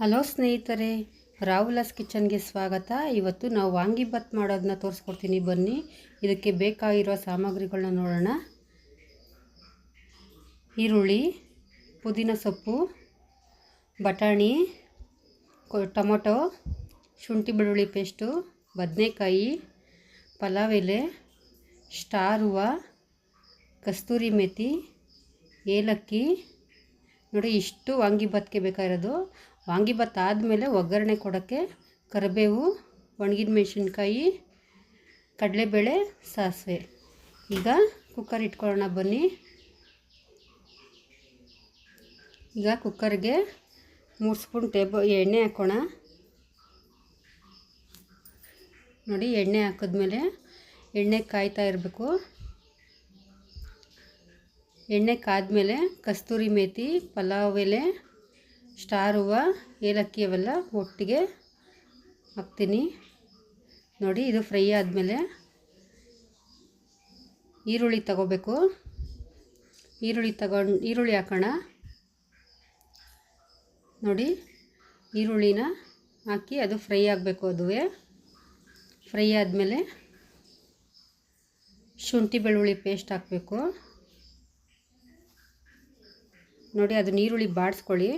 Hello ಸ್ನೇಹಿತರೆ ರಾಹುಲಾಸ್ ಕಿಚನ್ಗೆ ಸ್ವಾಗತ. ಇವತ್ತು ನಾವು ವಾಂಗಿಬಾತ್ ಮಾಡೋದನ್ನ ತೋರಿಸ್ಕೊಡ್ತೀನಿ. ಬನ್ನಿ, ಇದಕ್ಕೆ ಬೇಕಾಗಿರೋ ಸಾಮಗ್ರಿಗಳನ್ನ ನೋಡೋಣ. ಈರುಳ್ಳಿ, ಪುದೀನ ಸೊಪ್ಪು, ಬಟಾಣಿ ಟೊಮೊಟೊ, ಶುಂಠಿ ಬೆಳ್ಳುಳ್ಳಿ ಪೇಸ್ಟು, ಬದನೆಕಾಯಿ, ಪಲಾವ್ ಎಲೆ, ಸ್ಟಾರ್ ಹೂವು, ಕಸ್ತೂರಿ ಮೆಥಿ ಏಲಕ್ಕಿ. ನೋಡಿ, ಇಷ್ಟು ವಾಂಗಿಭಾತ್ಗೆ ಬೇಕಾಗಿರೋದು. ವಾಂಗಿಭಾತ್ ಆದಮೇಲೆ ಒಗ್ಗರಣೆ ಕೊಡೋಕ್ಕೆ ಕರಿಬೇವು, ಒಣಗಿದ ಮೆಣಸಿನ್ಕಾಯಿ, ಕಡಲೆಬೇಳೆ, ಸಾಸಿವೆ. ಈಗ ಕುಕ್ಕರ್ ಇಟ್ಕೊಳ್ಳೋಣ ಬನ್ನಿ. ಈಗ ಕುಕ್ಕರ್ಗೆ ಮೂರು ಸ್ಪೂನ್ ಟೇಬ ಎಣ್ಣೆ ಹಾಕೋಣ. ನೋಡಿ, ಎಣ್ಣೆ ಹಾಕಿದ್ಮೇಲೆ ಎಣ್ಣೆ ಕಾಯ್ತಾ ಇರಬೇಕು. ಎಣ್ಣೆ ಕಾದ ಮೇಲೆ ಕಸ್ತೂರಿ ಮೇಥಿ ಪಲಾವ್ ಎಲೆ ಸ್ಟಾರ್ ಹೂವು, ಏಲಕ್ಕಿ ಅವೆಲ್ಲ ಒಟ್ಟಿಗೆ ಹಾಕ್ತೀನಿ. ನೋಡಿ, ಇದು ಫ್ರೈ ಆದಮೇಲೆ ಈರುಳ್ಳಿ ತಗೋಬೇಕು. ಈರುಳ್ಳಿ ತಗೊಂಡು, ಈರುಳ್ಳಿ ಹಾಕೋಣ. ನೋಡಿ, ಈರುಳ್ಳಿನ ಹಾಕಿ ಅದು ಫ್ರೈ ಆಗಬೇಕು ಅದುವೇ. ಫ್ರೈ ಆದಮೇಲೆ ಶುಂಠಿ ಬೆಳ್ಳುಳ್ಳಿ ಪೇಸ್ಟ್ ಹಾಕಬೇಕು. ನೋಡಿ ಅದು ಈರುಳ್ಳಿ ಬಾಡಿಸ್ಕೊಳ್ಳಿ.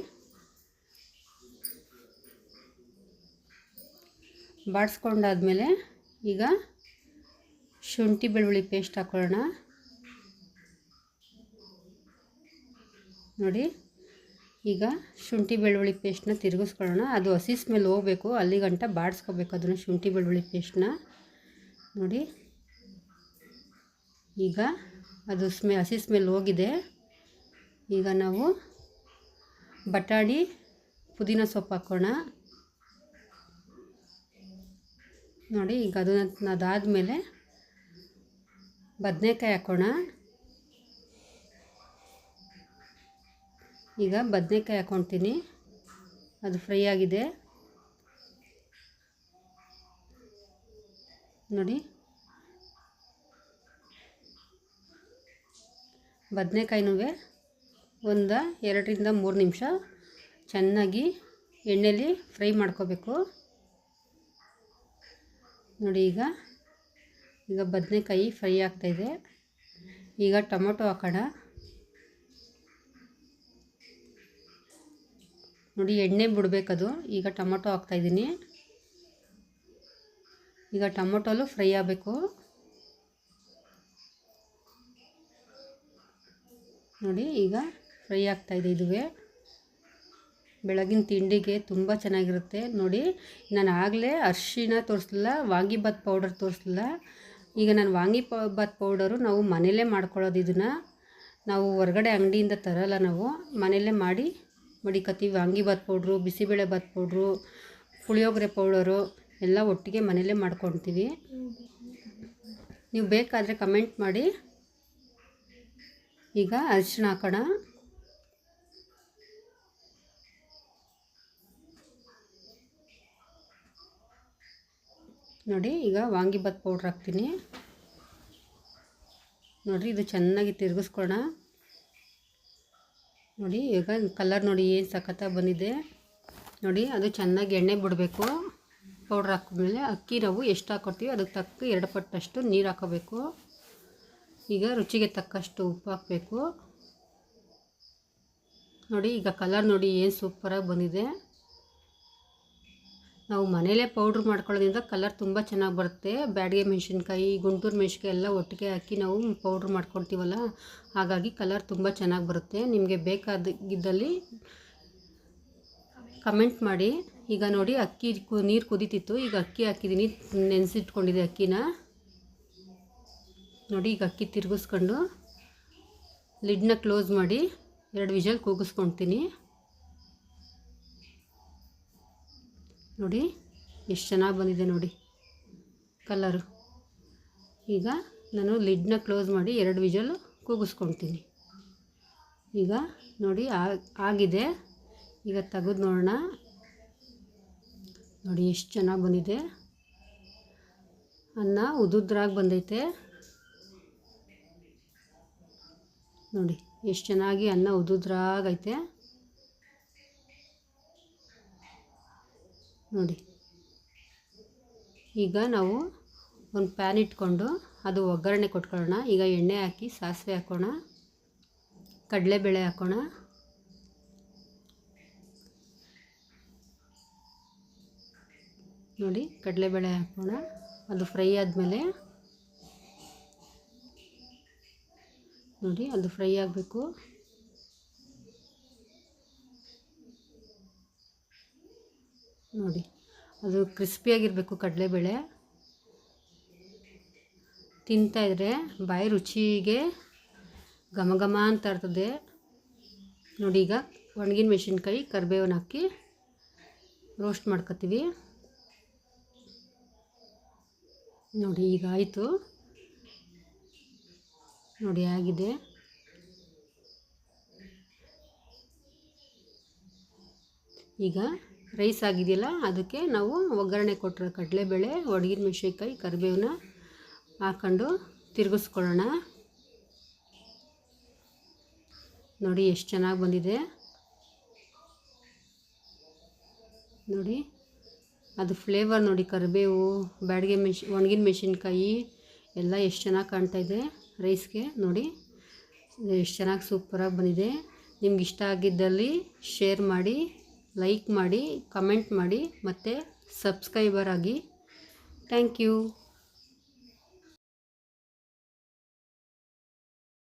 ಬಾಡಿಸ್ಕೊಂಡಾದ್ಮೇಲೆ ಈಗ ಶುಂಠಿ ಬೆಳ್ಳುಳ್ಳಿ ಪೇಸ್ಟ್ ಹಾಕೊಳ್ಳೋಣ. ನೋಡಿ, ಈಗ ಶುಂಠಿ ಬೆಳ್ಳುಳ್ಳಿ ಪೇಸ್ಟ್ನ ತಿರುಗಿಸ್ಕೊಳ್ಳೋಣ. ಅದು ಹಸಿ ಸ್ಮೆಲ್ ಹೋಗಬೇಕು. ಅಲ್ಲಿಗಂಟ ಬಾಡಿಸ್ಕೋಬೇಕು ಅದನ್ನು ಶುಂಠಿ ಬೆಳ್ಳುಳ್ಳಿ ಪೇಸ್ಟ್ನ ನೋಡಿ, ಈಗ ಅದು ಸ್ಮೆ ಹಸಿ ಸ್ಮೆಲ್ ಹೋಗಿದೆ. ಈಗ ನಾವು ಬಟಾಣಿ ಪುದೀನ ಸೊಪ್ಪು ಹಾಕೋಣ ನೋಡಿ, ಈಗ ಅದನ್ನ ಅದಾದಮೇಲೆ ಬದನೆಕಾಯಿ ಹಾಕೋಣ. ಈಗ ಬದನೆಕಾಯಿ ಹಾಕ್ಕೊತೀನಿ ಅದು ಫ್ರೈ ಆಗಿದೆ. ನೋಡಿ ಬದನೆಕಾಯಿನೂ ಒಂದು ಎರಡರಿಂದ ಮೂರು ನಿಮಿಷ ಚೆನ್ನಾಗಿ ಎಣ್ಣೆಯಲ್ಲಿ ಫ್ರೈ ಮಾಡ್ಕೋಬೇಕು. ನೋಡಿ ಈಗ ಈಗ ಬದನೆಕಾಯಿ ಫ್ರೈ ಆಗ್ತಾಯಿದೆ ಈಗ ಟೊಮೊಟೊ ಹಾಕೋಣ. ನೋಡಿ ಎಣ್ಣೆ ಬಿಡಬೇಕದು. ಈಗ ಟೊಮೊಟೊ ಹಾಕ್ತಾಯಿದ್ದೀನಿ ಈಗ ಟೊಮೊಟೊಲು ಫ್ರೈ ಆಗಬೇಕು. ನೋಡಿ ಈಗ ಫ್ರೈ ಆಗ್ತಾಯಿದೆ ಇದುವೇ. ಬೆಳಗಿನ ತಿಂಡಿಗೆ ತುಂಬ ಚೆನ್ನಾಗಿರುತ್ತೆ. ನೋಡಿ, ನಾನು ಆಗಲೇ ಅರ್ಶಿನ ತೋರಿಸ್ಲಿಲ್ಲ ವಾಂಗಿಭಾತ್ ಪೌಡರ್ ತೋರಿಸ್ಲಿಲ್ಲ. ಈಗ ನಾನು ವಾಂಗಿ ಭಾತ್ ಪೌಡರು ನಾವು ಮನೆಯಲ್ಲೇ ಮಾಡ್ಕೊಳ್ಳೋದು ಇದನ್ನು. ನಾವು ಹೊರಗಡೆ ಅಂಗಡಿಯಿಂದ ತರೋಲ್ಲ ನಾವು. ಮನೆಯಲ್ಲೇ ಮಾಡಿ ಮಡಿಕತ್ತೀವಿ. Vangi bath powder, bisi bele bath powder, puliyogare powder ಎಲ್ಲ ಒಟ್ಟಿಗೆ ಮನೆಯಲ್ಲೇ ಮಾಡ್ಕೊತೀವಿ ನೀವು ಬೇಕಾದರೆ ಕಮೆಂಟ್ ಮಾಡಿ. ಈಗ ಅರಿಶಿಣ ಹಾಕೋಣ. ನೋಡಿ, ಈಗ ವಾಂಗಿಭಾತ್ ಪೌಡ್ರ್ ಹಾಕ್ತೀನಿ. ನೋಡಿರಿ, ಇದು ಚೆನ್ನಾಗಿ ತಿರುಗಿಸ್ಕೊಳ್ಳೋಣ ನೋಡಿ, ಈಗ ಕಲರ್ ನೋಡಿ ಏನು ಸಖತ್ತಾಗಿ ಬಂದಿದೆ. ನೋಡಿ, ಅದು ಚೆನ್ನಾಗಿ ಎಣ್ಣೆ ಬಿಡಬೇಕು. ಪೌಡ್ರ್ ಹಾಕಿದ್ಮೇಲೆ ಅಕ್ಕಿ ನಾವು ಎಷ್ಟು ಹಾಕೊಡ್ತೀವಿ ಅದಕ್ಕೆ ತಕ್ಕ ಎರಡು ಪಟ್ಟಷ್ಟು ನೀರು ಹಾಕೋಬೇಕು. ಈಗ ರುಚಿಗೆ ತಕ್ಕಷ್ಟು ಉಪ್ಪು ಹಾಕಬೇಕು. ನೋಡಿ, ಈಗ ಕಲರ್ ನೋಡಿ ಏನು ಸೂಪರಾಗಿ ಬಂದಿದೆ. ನಾವು ಮನೇಲೇ ಪೌಡ್ರ್ ಮಾಡ್ಕೊಳ್ಳೋದ್ರಿಂದ ಕಲರ್ ತುಂಬ ಚೆನ್ನಾಗಿ ಬರುತ್ತೆ. ಬ್ಯಾಡಿಗೆ ಮೆಣಸಿನ್ಕಾಯಿ, ಗುಂಟೂರು ಮೆಣಸಿನ್ಕಾಯಿ ಎಲ್ಲ ಒಟ್ಟಿಗೆ ಹಾಕಿ ನಾವು ಪೌಡ್ರ್ ಮಾಡ್ಕೊಳ್ತೀವಲ್ಲ, ಹಾಗಾಗಿ ಕಲರ್ ತುಂಬ ಚೆನ್ನಾಗಿ ಬರುತ್ತೆ. ನಿಮಗೆ ಬೇಕಾದಿದ್ದಲ್ಲಿ ಕಮೆಂಟ್ ಮಾಡಿ. ಈಗ ನೋಡಿ ಅಕ್ಕಿ ನೀರು ಕುದೀತಿತ್ತು. ಈಗ ಅಕ್ಕಿ ಹಾಕಿದ್ದೀನಿ ನೆನೆಸಿಟ್ಕೊಂಡಿದ್ದೆ ಅಕ್ಕಿನ. ನೋಡಿ ಈಗ ಅಕ್ಕಿ ತಿರುಗಿಸ್ಕೊಂಡು ಲಿಡ್ನ ಕ್ಲೋಸ್ ಮಾಡಿ, ಎರಡು ವಿಷಲ್ ಕೂಗಿಸ್ಕೊಳ್ತೀನಿ. ನೋಡಿ, ಎಷ್ಟು ಚೆನ್ನಾಗಿ ಬಂದಿದೆ ನೋಡಿ ಕಲ್ಲರು ಈಗ ನಾನು ಲಿಡ್ನ ಕ್ಲೋಸ್ ಮಾಡಿ ಎರಡು ವಿಜಲ್ ಕೂಗಿಸ್ಕೊಳ್ತೀನಿ ಈಗ ನೋಡಿ ಆಗಿದೆ. ಈಗ ತೆಗೆದು ನೋಡೋಣ. ನೋಡಿ, ಎಷ್ಟು ಚೆನ್ನಾಗಿ ಬಂದಿದೆ. ಅನ್ನ ಉದುದ್ರಾಗಿ ಬಂದೈತೆ. ನೋಡಿ, ಎಷ್ಟು ಚೆನ್ನಾಗಿ ಅನ್ನ ಉದುದ್ರಾಗೈತೆ. ನೋಡಿ. ಈಗ ನಾವು ಒಂದು ಪ್ಯಾನ್ ಇಟ್ಕೊಂಡು ಅದು ಒಗ್ಗರಣೆ ಕೊಟ್ಕೊಳ್ಳೋಣ. ಈಗ ಎಣ್ಣೆ ಹಾಕಿ, ಸಾಸಿವೆ ಹಾಕೋಣ, ಕಡಲೆಬೇಳೆ ಹಾಕೋಣ. ನೋಡಿ, ಕಡಲೆಬೇಳೆ ಹಾಕೋಣ. ಅದು ಫ್ರೈ ಆದಮೇಲೆ ನೋಡಿ, ಅದು ಫ್ರೈ ಆಗಬೇಕು. ನೋಡಿ. ಅದು ಕ್ರಿಸ್ಪಿಯಾಗಿರಬೇಕು ಕಡಲೆಬೇಳೆ. ತಿಂತಾಯಿದ್ರೆ ಬಾಯಿ ರುಚಿಗೆ ಘಮ ಘಮ ಅಂತ ಇರ್ತದೆ ನೋಡಿ ಈಗ ಒಣಗಿನ ಮೆಣಸಿನ್ಕಾಯಿ ಕರಿಬೇವನ್ನ ಹಾಕಿ ರೋಸ್ಟ್ ಮಾಡ್ಕೊತೀವಿ. ನೋಡಿ ಈಗ ಆಯಿತು. ನೋಡಿ ಆಗಿದೆ. ಈಗ ರೈಸ್ ಆಗಿದೆಯಲ್ಲ, ಅದಕ್ಕೆ ನಾವು ಒಗ್ಗರಣೆ ಕೊಟ್ಟರೆ ಕಡಲೆಬೇಳೆ ಒಣಗಿನ ಮೆಣಸಿನ್ಕಾಯಿ ಕರಿಬೇವನ್ನ ಹಾಕ್ಕೊಂಡು ತಿರುಗಿಸ್ಕೊಳ್ಳೋಣ. ನೋಡಿ ಎಷ್ಟು ಚೆನ್ನಾಗಿ ಬಂದಿದೆ. ನೋಡಿ, ಅದು ಫ್ಲೇವರ್ ನೋಡಿ, ಕರಿಬೇವು, ಬ್ಯಾಡಿಗೆ ಮೆಣಸಿ ಒಣಗಿನ ಮೆಣಸಿನ್ಕಾಯಿ, ಎಲ್ಲ ಎಷ್ಟು ಚೆನ್ನಾಗಿ ಕಾಣ್ತಾ ಇದೆ ರೈಸ್ಗೆ. ನೋಡಿ, ಎಷ್ಟು ಚೆನ್ನಾಗಿ ಸೂಪರಾಗಿ ಬಂದಿದೆ. ನಿಮ್ಗೆ ಇಷ್ಟ ಆಗಿದ್ದಲ್ಲಿ ಶೇರ್ ಮಾಡಿ. ಲೈಕ್ ಮಾಡಿ ಕಮೆಂಟ್ ಮಾಡಿ ಮತ್ತು ಸಬ್ಸ್ಕ್ರೈಬರ್ ಆಗಿ. Thank you